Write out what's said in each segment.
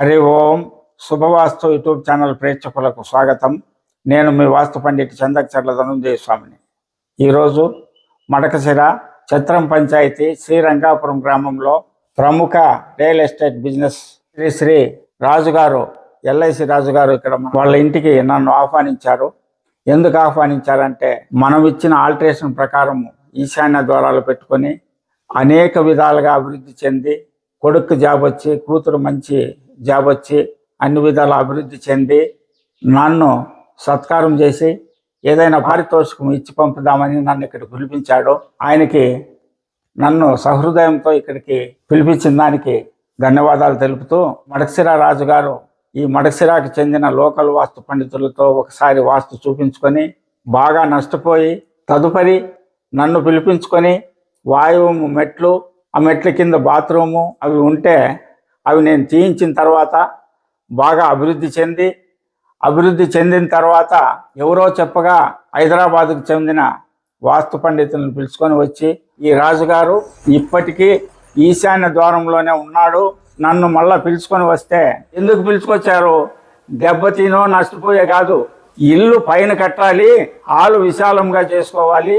హరి ఓం శుభవాస్తు YouTube channel ప్రేక్షకులకు స్వాగతం. నేను మీ వాస్తు పండిట్ చందకచర్ల ధనుంజయ స్వామిని. ఈరోజు మడకశిర చత్రం పంచాయతీ శ్రీరంగాపురం గ్రామంలో ప్రముఖ real estate business Sri Sri రాజుగారు ఎల్ఐసి రాజుగారు ఇక్కడ వాళ్ళ ఇంటికి నన్ను ఆహ్వానించారు. ఎందుకు ఆహ్వానించారంటే మనం ఇచ్చిన ఆల్టరేషన్ ప్రకారం ఈశాన్య ద్వారాలు పెట్టుకొని అనేక విధాలుగా అభివృద్ధి చెంది కొడుకు జాబ్ వచ్చి కూతురు మంచి జాబ్ వచ్చి అన్ని విధాల అభివృద్ధి చెంది నన్ను సత్కారం చేసి ఏదైనా పారితోషికం ఇచ్చి పంపుదామని నన్ను ఇక్కడ పిలిపించాడు. ఆయనకి నన్ను సహృదయంతో ఇక్కడికి పిలిపించిన దానికి ధన్యవాదాలు తెలుపుతూ మడక్సిరా రాజు గారు ఈ మడక్సిరాకి చెందిన లోకల్ వాస్తు పండితులతో ఒకసారి వాస్తు చూపించుకొని బాగా నష్టపోయి తదుపరి నన్ను పిలిపించుకొని వాయువు మెట్లు ఆ మెట్ల కింద బాత్రూము అవి ఉంటే అవి నేను తీయించిన తర్వాత బాగా అభివృద్ధి చెంది అభివృద్ధి చెందిన తర్వాత ఎవరో చెప్పగా హైదరాబాద్కు చెందిన వాస్తు పండితులను పిలుచుకొని వచ్చి ఈ రాజుగారు ఇప్పటికీ ఈశాన్య ద్వారంలోనే ఉన్నాడు నన్ను మళ్ళా పిలుచుకొని వస్తే ఎందుకు పిలుచుకొచ్చారు? దెబ్బతినో నష్టపోయే కాదు ఇల్లు పైన కట్టాలి ఆలు విశాలంగా చేసుకోవాలి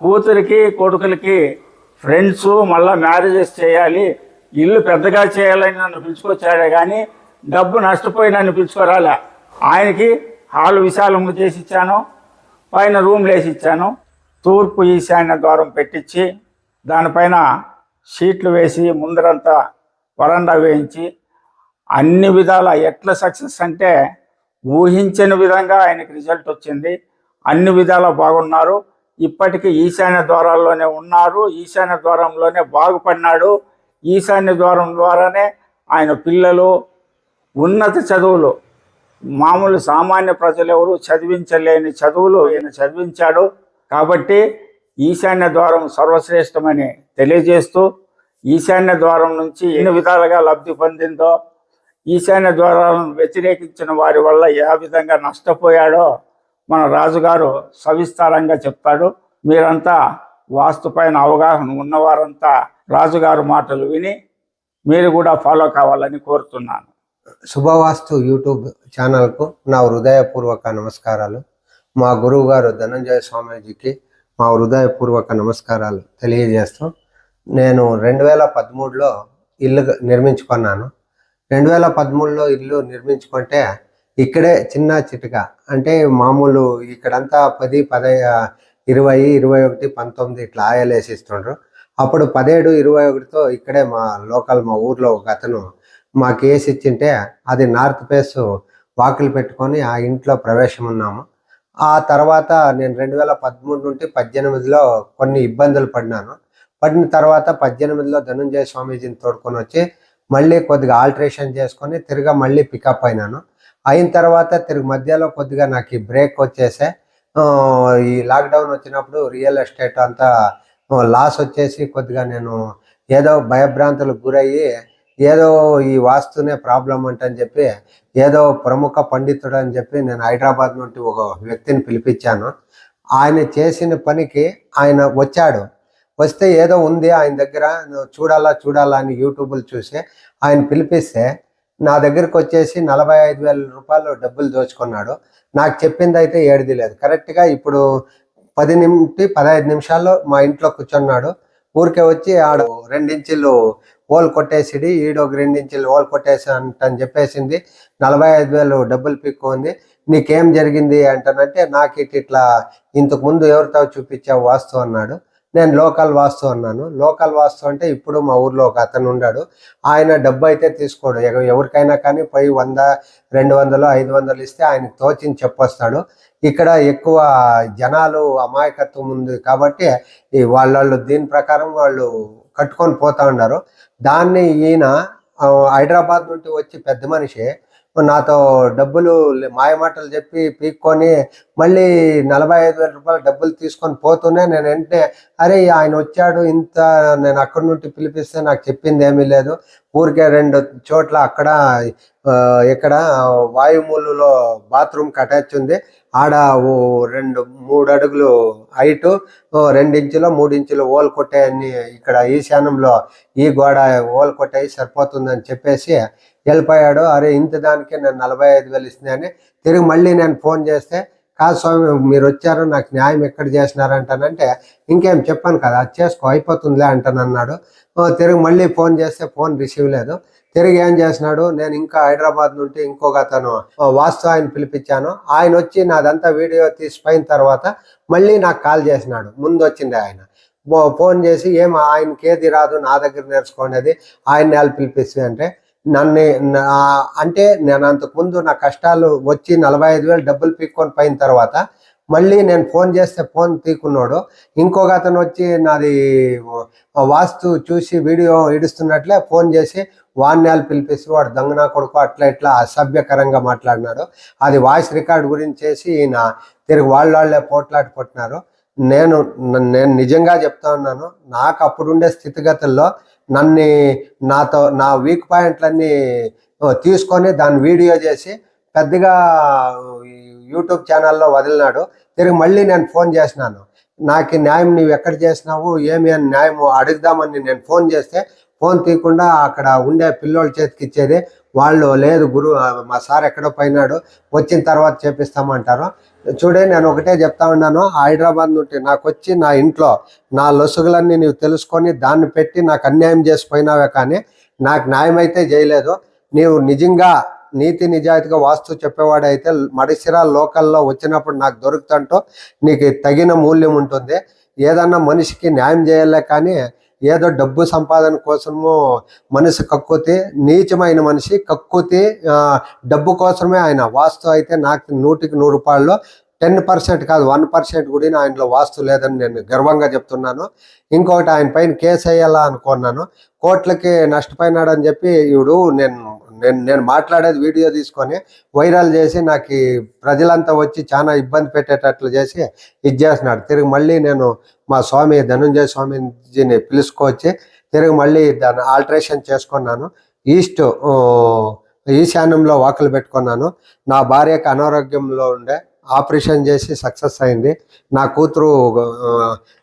కూతురికి కొడుకులకి ఫ్రెండ్స్ మళ్ళీ మ్యారేజెస్ చేయాలి ఇల్లు పెద్దగా చేయాలని నన్ను పిలుచుకొచ్చాడే కానీ డబ్బు నష్టపోయి నన్ను పిలుచుకోరాలే. ఆయనకి హాల్ విశాలంగా చేసి ఇచ్చాను పైన రూమ్లు వేసి ఇచ్చాను. తూర్పు ఈశాన్య ద్వారం పెట్టించి దానిపైన షీట్లు వేసి ముందరంతా వరండా వేయించి అన్ని విధాల ఎట్ల సక్సెస్ అంటే ఊహించని విధంగా ఆయనకి రిజల్ట్ వచ్చింది. అన్ని విధాలా బాగున్నారు. ఇప్పటికీ ఈశాన్య ద్వారాల్లోనే ఉన్నారు. ఈశాన్య ద్వారంలోనే బాగుపడినాడు. ఈశాన్య ద్వారం ద్వారానే ఆయన పిల్లలు ఉన్నత చదువులు మామూలు సామాన్య ప్రజలు ఎవరు చదివించలేని చదువులు ఈయన చదివించాడు. కాబట్టి ఈశాన్య ద్వారం సర్వశ్రేష్టమని తెలియజేస్తూ ఈశాన్య ద్వారం నుంచి ఎన్ని విధాలుగా లబ్ధి పొందిందో ఈశాన్య ద్వారాలను వ్యతిరేకించిన వారి వల్ల ఏ విధంగా నష్టపోయాడో మన రాజుగారు సవిస్తారంగా చెప్తాడు. మీరంతా వాస్తు పైన అవగాహన ఉన్నవారంతా రాజుగారు మాటలు విని మీరు కూడా ఫాలో కావాలని కోరుతున్నాను. శుభవాస్తు యూట్యూబ్ ఛానల్కు నా హృదయపూర్వక నమస్కారాలు. మా గురువు గారు ధనంజయ స్వామీజీకి మా హృదయపూర్వక నమస్కారాలు తెలియజేస్తూ నేను రెండు వేల పదమూడులో ఇల్లు నిర్మించుకున్నాను. రెండు వేల పదమూడులో ఇల్లు నిర్మించుకుంటే ఇక్కడే చిన్న చిటుక. అంటే మామూలు ఇక్కడంతా పది పద ఇరవై ఇరవై ఒకటి పంతొమ్మిది ఇట్లా ఆయాలు వేసిస్తుండ్రు అప్పుడు పదిహేడు ఇరవై ఒకటితో ఇక్కడే మా లోకల్ మా ఊర్లో ఒక అతను మాకు వేసి ఇచ్చింటే అది నార్త్ ఫేస్ వాకిలు పెట్టుకొని ఆ ఇంట్లో ప్రవేశం ఉన్నాము ఆ తర్వాత నేను రెండు వేల పదమూడు నుండి పద్దెనిమిదిలో కొన్ని ఇబ్బందులు పడినాను. పడిన తర్వాత పద్దెనిమిదిలో ధనుంజయ స్వామీజీని తోడుకొని వచ్చి మళ్ళీ కొద్దిగా ఆల్టరేషన్ చేసుకొని తిరిగా మళ్ళీ పికప్ అయినాను. అయిన తర్వాత తిరిగి మధ్యలో కొద్దిగా నాకు ఈ బ్రేక్ వచ్చేసే ఈ లాక్డౌన్ వచ్చినప్పుడు రియల్ ఎస్టేట్ అంతా లాస్ వచ్చేసి కొద్దిగా నేను ఏదో భయభ్రాంతులకు గురయ్యి ఏదో ఈ వాస్తునే ప్రాబ్లం అంటని చెప్పి ఏదో ప్రముఖ పండితుడు అని చెప్పి నేను హైదరాబాద్ నుండి ఒక వ్యక్తిని పిలిపించాను. ఆయన చేసిన పనికి ఆయన వచ్చాడు. వస్తే ఏదో ఉంది ఆయన దగ్గర నువ్వు చూడాలా చూడాలా అని యూట్యూబ్లు చూసి ఆయన పిలిపిస్తే నా దగ్గరకు వచ్చేసి నలభై ఐదు వేల రూపాయలు డబ్బులు దోచుకున్నాడు. నాకు చెప్పింది అయితే ఏడిది లేదు. కరెక్ట్గా ఇప్పుడు పది నిమిషి పదహైదు నిమిషాల్లో మా ఇంట్లో కూర్చున్నాడు. ఊరికే వచ్చి ఆడు రెండించిళ్ళు ఓల్ కొట్టేసిడి ఈడొక రెండించిళ్ళు ఓల్ కొట్టేసి అంటని చెప్పేసింది. నలభై ఐదు వేలు డబ్బులు పిక్కుంది. నీకేం జరిగింది అంటానంటే నాకు ఇట్ ఇట్లా ఇంతకు ముందు ఎవరితో చూపించావు వాస్తు అన్నాడు. నేను లోకల్ వాస్తు అన్నాను. లోకల్ వాస్తు అంటే ఇప్పుడు మా ఊర్లో ఒక అతను ఉన్నాడు ఆయన డబ్బు అయితే తీసుకోడు. ఎవరికైనా కానీ పోయి వంద రెండు వందలు ఐదు వందలు ఇస్తే ఆయనకు తోచింది చెప్పొస్తాడు. ఇక్కడ ఎక్కువ జనాలు అమాయకత్వం ఉంది కాబట్టి ఈ వాళ్ళు దీని ప్రకారం వాళ్ళు కట్టుకొని పోతా ఉన్నారు. దాన్ని ఈయన హైదరాబాద్ నుండి వచ్చి పెద్ద మనిషి నాతో డబ్బులు మాయమాటలు చెప్పి పీక్కొని మళ్ళీ నలభై ఐదు వేల రూపాయలు డబ్బులు తీసుకొని పోతూనే నేను వెంటనే అరే ఆయన వచ్చాడు ఇంత నేను అక్కడి నుండి పిలిపిస్తే నాకు చెప్పింది ఏమీ లేదు. ఊరికే రెండు చోట్ల అక్కడ ఇక్కడ వాయుమూలులో బాత్రూమ్కి అటాచ్ ఉంది ఆడ ఓ రెండు మూడు అడుగులు హైటు రెండు ఇంచులు మూడు ఇంచులు ఓల్ కొట్టాయని ఇక్కడ ఈశాన్యంలో ఈ గోడ ఓల్ కొట్టేయి సరిపోతుందని చెప్పేసి వెళ్ళిపోయాడు. అరే ఇంత దానికే నేను నలభై ఐదు వేలు ఇస్తున్నాయని తిరిగి మళ్ళీ నేను ఫోన్ చేస్తే కాదు స్వామి మీరు వచ్చారు నాకు న్యాయం ఎక్కడ చేసినారంటానంటే ఇంకేం చెప్పాను కదా అది చేసుకో అయిపోతుందిలే అంటానన్నాడు. అన్నాడు తిరిగి మళ్ళీ ఫోన్ చేస్తే ఫోన్ రిసీవ్ లేదు. తిరిగి ఏం చేసినాడు నేను ఇంకా హైదరాబాద్ నుండి ఇంకొక అతను వాస్తు ఆయన పిలిపించాను. ఆయన వచ్చి నాదంతా వీడియో తీసిపోయిన తర్వాత మళ్ళీ నాకు కాల్ చేసినాడు. ముందు వచ్చింది ఆయన. ఫోన్ చేసి ఏం ఆయనకి ఏది రాదు? నా దగ్గర నేర్చుకునేది ఆయన వాళ్ళు పిలిపిస్తుంది అంటే నన్ను అంటే నేను అంతకుముందు నా కష్టాలు వచ్చి నలభై ఐదు వేలు డబ్బులు పీక్కొని పోయిన తర్వాత మళ్ళీ నేను ఫోన్ చేస్తే ఫోన్ తీకున్నాడు. ఇంకొక అతను వచ్చి నాది వాస్తు చూసి వీడియో ఇడుస్తున్నట్లే ఫోన్ చేసి వాణ్యాలు పిలిపేసి వాడు దంగనా కొడుకు అట్లా ఇట్లా అసభ్యకరంగా మాట్లాడినాడు. అది వాయిస్ రికార్డ్ గురించి చేసి ఈయన తిరిగి వాళ్ళ వాళ్ళే పోట్లాడి కొట్టినారు. నేను నేను నిజంగా చెప్తా ఉన్నాను నాకు అప్పుడుండే స్థితిగతుల్లో నన్ను నాతో నా వీక్ పాయింట్లన్నీ తీసుకొని దాన్ని వీడియో చేసి పెద్దగా ఈ యూట్యూబ్ ఛానల్లో వదిలినాడు. తిరిగి మళ్ళీ నేను ఫోన్ చేసినాను. నాకు న్యాయం నీవు ఎక్కడ చేసినావు? ఏమి అని న్యాయం అడుగుదామని నేను ఫోన్ చేస్తే ఫోన్ తీయకుండా అక్కడ ఉండే పిల్లోళ్ళ చేతికి ఇచ్చేది. వాళ్ళు లేదు గురు మా సార్ ఎక్కడో పోయినాడు. వచ్చిన తర్వాత చేపిస్తామంటారు. చూడే నేను ఒకటే చెప్తా ఉన్నాను. హైదరాబాద్ నుండి నాకు వచ్చి నా ఇంట్లో నా లొసుగులన్నీ నీవు తెలుసుకొని దాన్ని పెట్టి నాకు అన్యాయం చేసిపోయినావే కానీ నాకు న్యాయం అయితే చేయలేదు. నీవు నిజంగా నీతి నిజాయితీగా వాస్తు చెప్పేవాడైతే మడిసిరా లోకల్లో వచ్చినప్పుడు నాకు దొరుకుతుంటో నీకు తగిన మూల్యం ఉంటుంది. ఏదన్నా మనిషికి న్యాయం చేయాలే కానీ ఏదో డబ్బు సంపాదన కోసము మనసు కక్కుతి నీచమైన మనిషి కక్కుతి డబ్బు కోసమే ఆయన వాస్తు అయితే నాకు నూటికి నూరు రూపాయలు టెన్ పర్సెంట్ కాదు వన్ పర్సెంట్ కూడా ఆయనలో వాస్తు లేదని నేను గర్వంగా చెప్తున్నాను. ఇంకొకటి ఆయన పైన కేసు వేయాలా అనుకున్నాను. కోట్లకి నష్టపోయినాడని చెప్పి ఇవిడు నేను నేను నేను మాట్లాడేది వీడియో తీసుకొని వైరల్ చేసి నాకు ప్రజలంతా వచ్చి చాలా ఇబ్బంది పెట్టేటట్లు చేసి ఇది చేస్తున్నాడు. తిరిగి మళ్ళీ నేను మా స్వామి ధనుంజయ స్వామిజీని పిలుచుకొచ్చి తిరిగి మళ్ళీ దాన్ని ఆల్టరేషన్ చేసుకున్నాను. ఈస్ట్ ఈశాన్యంలో వాకులు పెట్టుకున్నాను. నా భార్యకు అనారోగ్యంలో ఉండే ఆపరేషన్ చేసి సక్సెస్ అయింది. నా కూతురు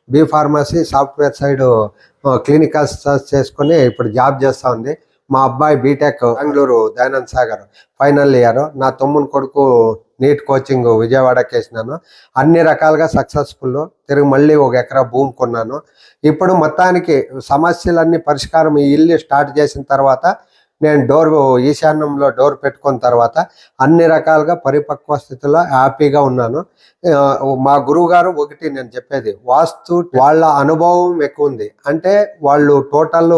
B pharmacy software side clinical చేసుకొని ఇప్పుడు జాబ్ చేస్తూ ఉంది. మా అబ్బాయి B Tech Bengaluru Dayanand Sagar final year. నా తమ్ముని కొడుకు నీట్ కోచింగ్ విజయవాడకి వేసినాను. అన్ని రకాలుగా సక్సెస్ఫుల్ తిరిగి మళ్ళీ ఒక ఎకరా భూమి కొన్నాను. ఇప్పుడు మొత్తానికి సమస్యలన్నీ పరిష్కారం ఈ ఇల్లు స్టార్ట్ చేసిన తర్వాత నేను డోర్ ఈశాన్యంలో డోర్ పెట్టుకున్న తర్వాత అన్ని రకాలుగా పరిపక్వ స్థితిలో హ్యాపీగా ఉన్నాను. మా గురువు గారు ఒకటి నేను చెప్పేది వాస్తు వాళ్ళ అనుభవం ఎక్కువ ఉంది. అంటే వాళ్ళు టోటల్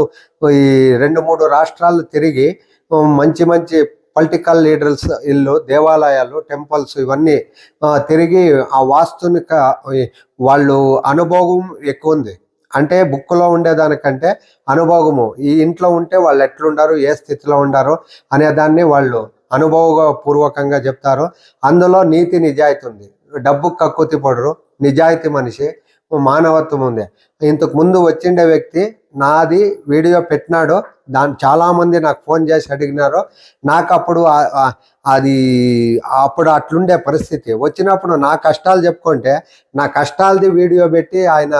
ఈ రెండు మూడు రాష్ట్రాలు తిరిగి మంచి మంచి పొలిటికల్ లీడర్స్ ఇల్లు దేవాలయాలు టెంపుల్స్ ఇవన్నీ తిరిగి ఆ వాస్తుని వాళ్ళు అనుభవం ఎక్కువ ఉంది. అంటే బుక్లో ఉండేదానికంటే అనుభవము. ఈ ఇంట్లో ఉంటే వాళ్ళు ఎట్లుండారు ఏ స్థితిలో ఉండారు అనే దాన్ని వాళ్ళు అనుభవపూర్వకంగా చెప్తారు. అందులో నీతి నిజాయితీ ఉంది. డబ్బు కక్కుతి పడరు నిజాయితీ మనిషి. మానవత్వం ఉంది. ఇంతకు ముందు వచ్చిండే వ్యక్తి నాది వీడియో పెట్టినాడు. దాని చాలామంది నాకు ఫోన్ చేసి అడిగినారు. నాకు అప్పుడు అది అప్పుడు అట్లుండే పరిస్థితి. వచ్చినప్పుడు నా కష్టాలు చెప్పుకుంటే నా కష్టాలది వీడియో పెట్టి ఆయన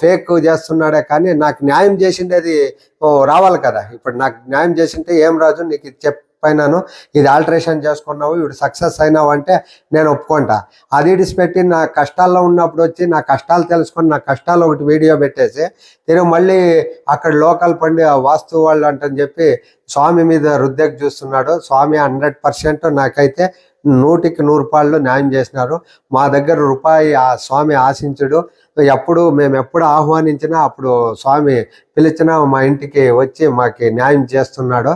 ఫేక్ చేస్తున్నాడే కానీ నాకు న్యాయం చేసిండేది ఓ, రావాలి కదా. ఇప్పుడు నాకు న్యాయం చేసింటే ఏం రాజు నీకు చెప్ చెప్పినాను. ఇది ఆల్టరేషన్ చేసుకున్నావు ఇప్పుడు సక్సెస్ అయినావు అంటే నేను ఒప్పుకుంటా. అది ఇడిచిపెట్టి నా కష్టాల్లో ఉన్నప్పుడు వచ్చి నా కష్టాలు తెలుసుకొని నా కష్టాలు ఒకటి వీడియో పెట్టేసి తిరిగి మళ్ళీ అక్కడ లోకల్ పండి వాస్తు వాళ్ళు అంటని చెప్పి స్వామి మీద రుద్దెక్ చూస్తున్నాడు. స్వామి హండ్రెడ్ పర్సెంట్ నాకైతే నూటికి నూరు రూపాయలు న్యాయం చేసినారు. మా దగ్గర రూపాయి ఆ స్వామి ఆశించుడు. ఎప్పుడు మేము ఎప్పుడు ఆహ్వానించినా అప్పుడు స్వామి పిలిచినా మా ఇంటికి వచ్చి మాకి న్యాయం చేస్తున్నాడు.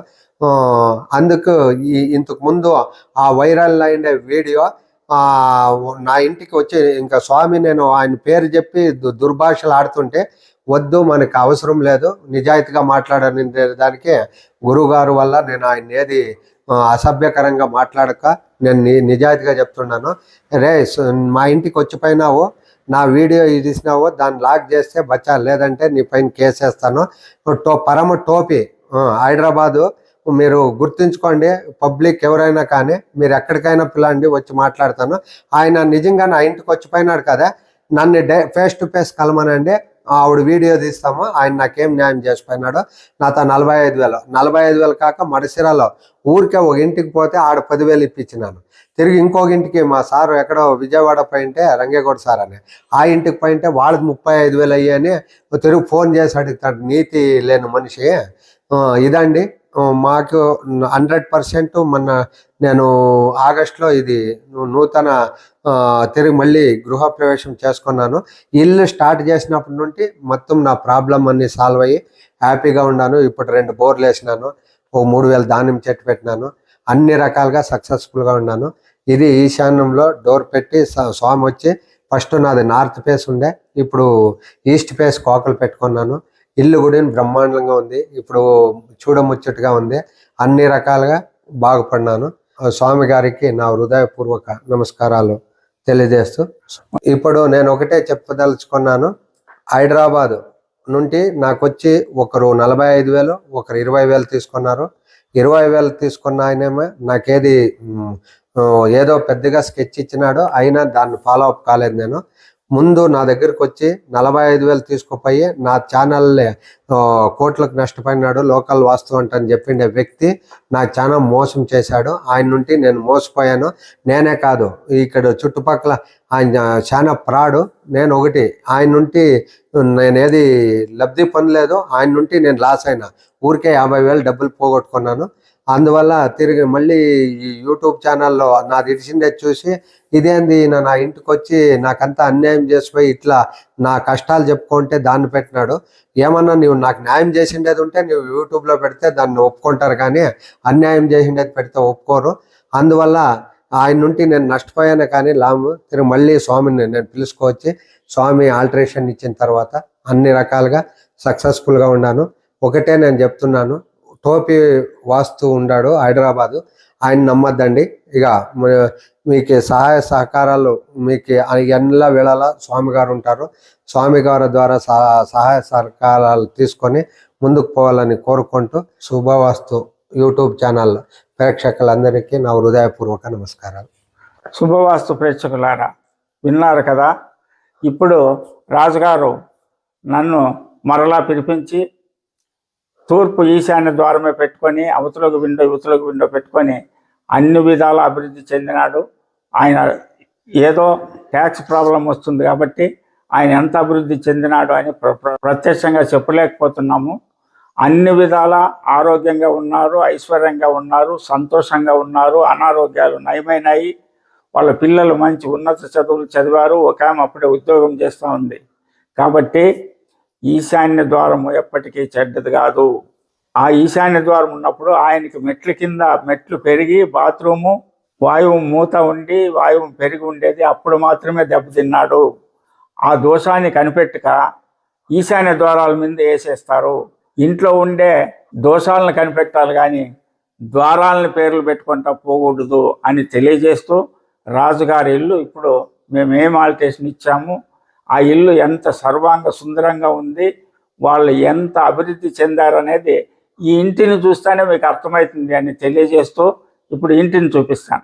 అందుకు ఈ ఇంతకు ముందు ఆ వైరల్ అయిన వీడియో నా ఇంటికి వచ్చి ఇంకా స్వామి నేను ఆయన పేరు చెప్పి దు- దుర్భాషలు ఆడుతుంటే వద్దు మనకు అవసరం లేదు నిజాయితీగా మాట్లాడని దానికి గురువుగారు వల్ల నేను ఆయన ఏది అసభ్యకరంగా మాట్లాడక నేను నిజాయితీగా చెప్తున్నాను. రే మా ఇంటికి వచ్చిపోయినావు నా వీడియో ఇదిసినావు దాన్ని లాక్ చేస్తే బచ్చా లేదంటే నీ పైన కేసేస్తాను. టో పరమ టోపీ హైదరాబాదు మీరు గుర్తుంచుకోండి పబ్లిక్ ఎవరైనా కానీ మీరు ఎక్కడికైనా పిల్లండి వచ్చి మాట్లాడతాను. ఆయన నిజంగా నా ఇంటికి వచ్చిపోయినాడు కదా నన్ను డే ఫేస్ టు ఫేస్ కలమనండి ఆవిడ వీడియో తీస్తాము ఆయన నాకేం న్యాయం చేసిపోయినాడో. నాతో నలభై ఐదు వేలు నలభై ఐదు వేలు కాక మడిసిరాలో ఊరికే ఒక ఇంటికి పోతే ఆడ పదివేలు ఇప్పించినాను. తిరిగి ఇంకొక ఇంటికి మా సారు ఎక్కడో విజయవాడ పోయింటే రంగేగౌడ సార్ అని. ఆ ఇంటికి పోయింటే వాళ్ళకి ముప్పై ఐదు వేలు అయ్యాయని తిరిగి ఫోన్ చేసి అడుగుతాడు నీతి లేని మనిషి. ఇదండి. మాకు హండ్రెడ్ పర్సెంట్ మొన్న నేను ఆగస్ట్లో ఇది నూతన తిరిగి మళ్ళీ గృహప్రవేశం చేసుకున్నాను. ఇల్లు స్టార్ట్ చేసినప్పటి నుండి మొత్తం నా ప్రాబ్లం అన్ని సాల్వ్ అయ్యి హ్యాపీగా ఉన్నాను. ఇప్పుడు రెండు బోర్లు వేసినాను. ఓ మూడు వేల దానిమ్మ చెట్టు పెట్టినాను. అన్ని రకాలుగా సక్సెస్ఫుల్గా ఉన్నాను. ఇది ఈశాన్యంలో డోర్ పెట్టి స్వామి వచ్చి ఫస్ట్ నాది నార్త్ ఫేస్ ఉండే. ఇప్పుడు ఈస్ట్ ఫేస్ కోకలు పెట్టుకున్నాను. ఇల్లు కూడా బ్రహ్మాండంగా ఉంది. ఇప్పుడు చూడముచ్చటగా ఉంది. అన్ని రకాలుగా బాగుపడినాను. ఆ స్వామి గారికి నా హృదయపూర్వక నమస్కారాలు తెలియజేస్తూ ఇప్పుడు నేను ఒకటే చెప్పదలుచుకున్నాను. హైదరాబాద్ నుండి నాకు వచ్చి ఒకరు నలభై ఐదు వేలు ఒకరు ఇరవై వేలు తీసుకున్నారు. ఇరవై వేలు తీసుకున్న ఆయనేమో నాకేది ఏదో పెద్దగా స్కెచ్ ఇచ్చినాడో అయినా దాన్ని ఫాలో అప్ కాలేదు నేను. ముందు నా దగ్గరకు వచ్చి నలభై ఐదు వేలు తీసుకుపోయి నా ఛానల్ కోట్లకు నష్టపోయినాడు లోకల్ వాస్తు అంటని చెప్పిండే వ్యక్తి నా చాలా మోసం చేశాడు. ఆయన నుండి నేను మోసపోయాను. నేనే కాదు ఇక్కడ చుట్టుపక్కల ఆయన చాలా ప్రాడు నేను ఒకటి. ఆయన నుండి నేనేది లబ్ధి పొందలేదు ఆయన నుండి నేను లాస్ అయినా. ఊరికే యాభై వేలు డబ్బులు పోగొట్టుకున్నాను. అందువల్ల తిరిగి మళ్ళీ ఈ యూట్యూబ్ ఛానల్లో నా తెలిసిందే చూసి ఇదేంది నా ఇంటికి వచ్చి నాకంతా అన్యాయం చేసిపోయి ఇట్లా నా కష్టాలు చెప్పుకుంటే దాన్ని పెట్టినాడు. ఏమన్నా నువ్వు నాకు న్యాయం చేసిండేది ఉంటే నువ్వు యూట్యూబ్లో పెడితే దాన్ని ఒప్పుకుంటారు కానీ అన్యాయం చేసిండేది పెడితే ఒప్పుకోరు. అందువల్ల ఆయన నుండి నేను నష్టపోయాను కానీ లాము తిరిగి మళ్ళీ స్వామిని నేను పిలుచుకోవచ్చి స్వామి ఆల్టరేషన్ ఇచ్చిన తర్వాత అన్ని రకాలుగా సక్సెస్ఫుల్గా ఉన్నాను. ఒకటే నేను చెప్తున్నాను. టోపీ వాస్తు ఉండాడు హైదరాబాదు. ఆయన నమ్మద్దండి. ఇక మీకు సహాయ సహకారాలు మీకు ఎన్నలా వేళలా స్వామి గారు ఉంటారు. స్వామి గారి ద్వారా సహాయ సహకారాలు తీసుకొని ముందుకు పోవాలని కోరుకుంటూ శుభవాస్తు యూట్యూబ్ ఛానల్ ప్రేక్షకులందరికీ నా హృదయపూర్వక నమస్కారాలు. శుభవాస్తు ప్రేక్షకులారా విన్నారు కదా? ఇప్పుడు రాజుగారు నన్ను మరలా పిలిపించి తూర్పు ఈశాన్య ద్వారమే పెట్టుకొని అవతలకు విండో యువతలకు విండో పెట్టుకొని అన్ని విధాల అభివృద్ధి చెందినాడు. ఆయన ఏదో ట్యాక్స్ ప్రాబ్లం వస్తుంది కాబట్టి ఆయన ఎంత అభివృద్ధి చెందినాడు అని ప్ర- ప్రత్యక్షంగా చెప్పలేకపోతున్నాము. అన్ని విధాల ఆరోగ్యంగా ఉన్నారు ఐశ్వర్యంగా ఉన్నారు సంతోషంగా ఉన్నారు అనారోగ్యాలు నయమైనాయి. వాళ్ళ పిల్లలు మంచి ఉన్నత చదువులు చదివారు ఒక ఆమె అప్పుడే ఉద్యోగం చేస్తూ ఉంది. కాబట్టి ఈశాన్య ద్వారము ఎప్పటికీ చెడ్డది కాదు. ఆ ఈశాన్య ద్వారం ఉన్నప్పుడు ఆయనకి మెట్ల కింద మెట్లు పెరిగి బాత్రూము వాయువు మూత ఉండి వాయువు పెరిగి ఉండేది. అప్పుడు మాత్రమే దెబ్బతిన్నాడు ఆ దోషాన్ని కనిపెట్టక ఈశాన్య ద్వారాల మీద వేసేస్తారు. ఇంట్లో ఉండే దోషాలను కనిపెట్టాలి కానీ ద్వారాలను పేర్లు పెట్టుకుంటా పోకూడదు అని తెలియజేస్తూ రాజుగారి ఇల్లు ఇప్పుడు మేము ఏం ఆల్టేషన్ ఇచ్చాము. ఆ ఇల్లు ఎంత సర్వాంగ సుందరంగా ఉంది వాళ్ళు ఎంత అభివృద్ధి చెందారనేది ఈ ఇంటిని చూస్తేనే మీకు అర్థమవుతుంది అని తెలియజేస్తూ ఇప్పుడు ఇంటిని చూపిస్తాను.